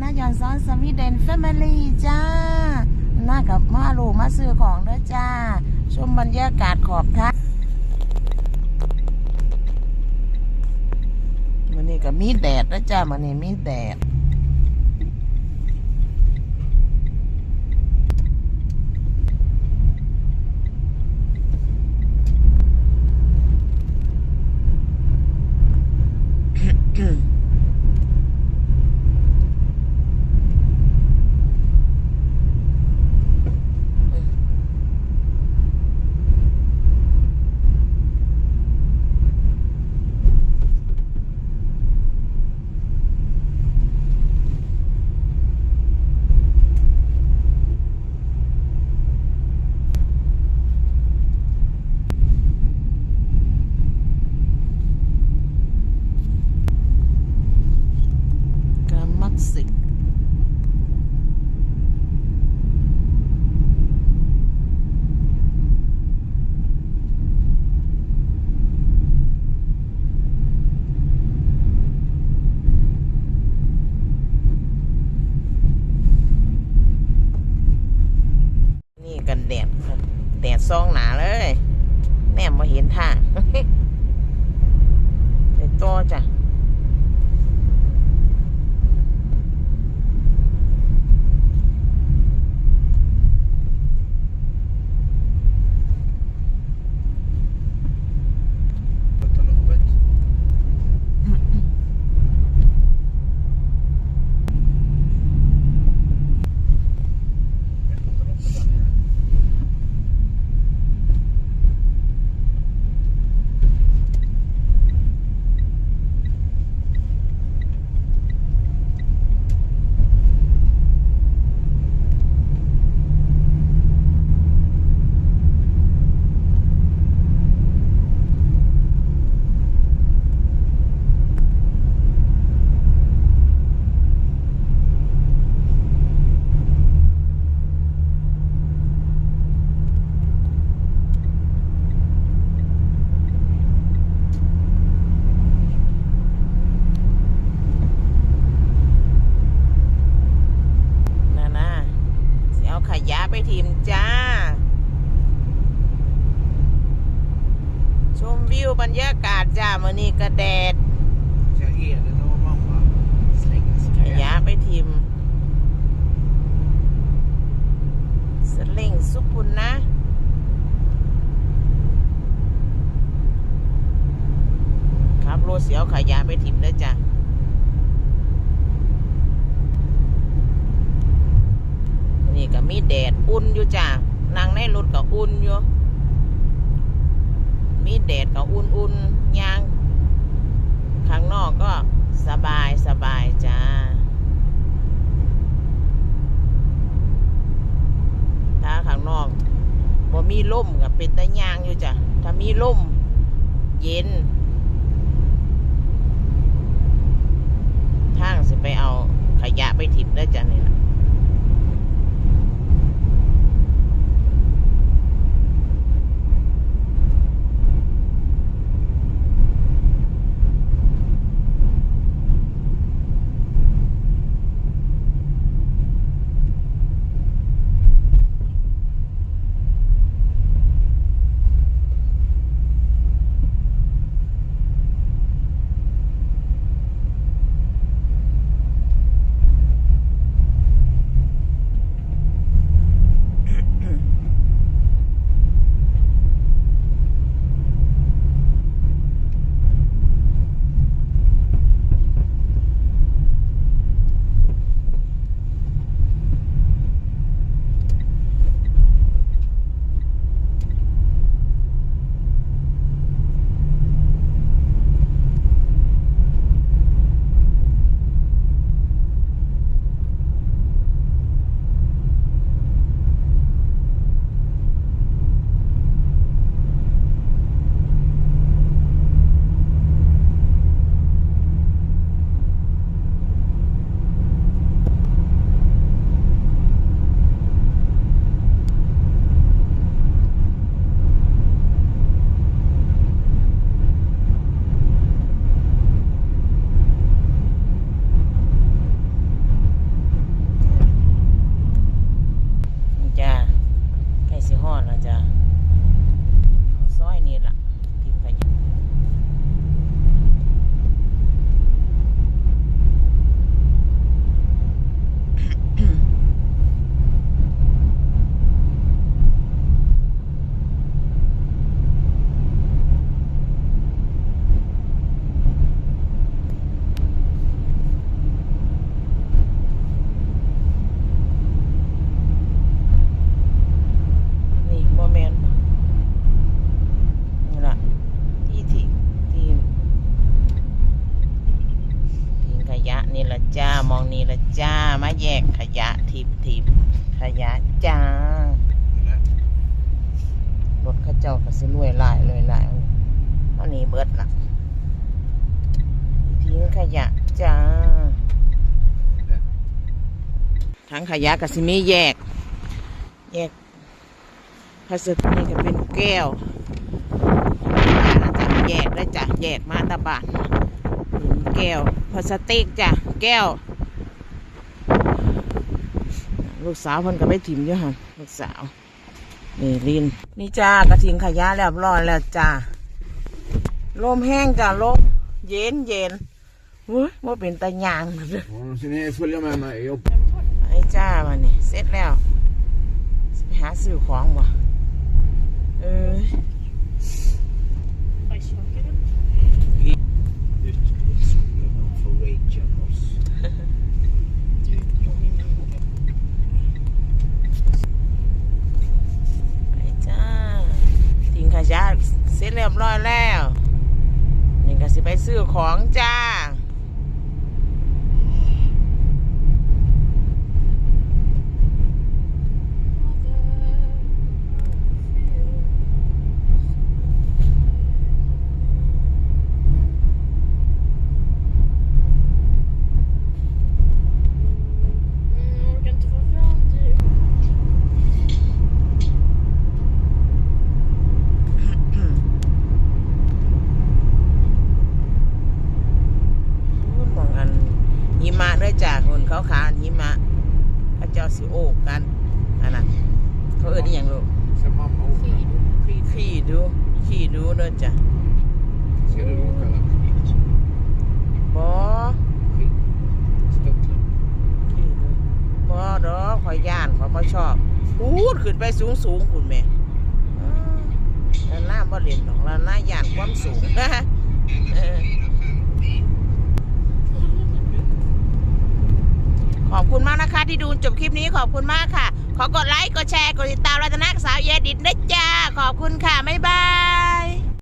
นะยอนซ้อนสวีเดนแฟมิลี่จ้าน่ากับมาลูมาซื้อของด้อจ้า ชมบรรยากาศขอบทางมันนี่ก็มีแดดนะจ้ามันนี่มีแดด กามักสิกนี่กันแดดครับแดด ซองหนาเลย แนมมาเห็นทาง ไปต่อจ้ะ Kataloget. Kataloget där nere. นานาสิเอาข ยะไปทีมจ้า ชมวิวบรรยากาศจ้ามื่อนี้ก็แดดขยะไปทีมสล่งสุพุนนะครับรถเสียวขยะไปทีมได้อจ้ะนี่ก็ มีแดดอุ่นอยู่จ้ะนั่งในรถก็อุ่นอยู่มีแดดก็อุ่นๆยางข้างนอกก็สบายสบายจ้าถ้าข้างนอกบ่มีล่มก็เป็นตะยางอยู่จ้ะถ้ามีล่มเย็นทางสิไปเอาขยะไปถิบได้จ้ะนี่ล่ะ นาจ๊ะเอาซ้อยนี่แหละทิ้งขยะ มาแยกขยะทิบทิบขยะจ้ารถเข้าเจ้าก็สิรวยหลายเลยหลายอันนี้เบิดละทิ้งขยะจ้าทั้งขยะกับสิมีแยก แยกพลาสติกนี่ก็เป็นแก้วจ้ะแยกได้จ้ะแยกมาตาบานแก้วพลาสติกจ้ะแก้ว ลูกสาวเพิ่นก็ไปถิ่มอยู่หันลูกสาวนี่ลินนี่จ้ากระถิงขยะเรียบร้อยแล้วจ้าลมแห้งจ้าลมเย็นเย็นเว้ยว่าเป็นตะยางเลย Non se ne följa med mig upp. ไอ้จ้ามานี่เสร็จแล้วสิไปหาซื้อของบ่เออ Ut till solen och få rage oss. ไอ้จ้าทิ้งขยะ เสร็จเรียบร้อยแล้วนี่ก็สิไปซื้อของจ้า Mm, orkar inte vara fram till... พูดมองกันหิมะเด้อจ้าคน เขาขาวหิมะเขาเจ้าสิโอกกันอันนั้นเขาเอิ้นอหย่างลูก Ska mamma åka? Skid. ขี่ดูขี่ดูเด้อจ้ะ Ska du åka eller? Skid. บอ Skid. Störtland. ขี่ดูบอดอกข่อยย่านข่อยบ่ชอบพูดขึ้นไปสูงสูงคุณแม่อ้าวแล้วหน้าบ่เล่นดอกแล้วหน้าย่านความสูงเออ ขอบคุณมากนะคะ ที่ดูจบคลิปนี้ขอบคุณมากค่ะ ขอกดไลค์กดแชร์กดติดตามรัตนากสาวเยดิตนะจ้าขอบคุณค่ะบ๊ายบาย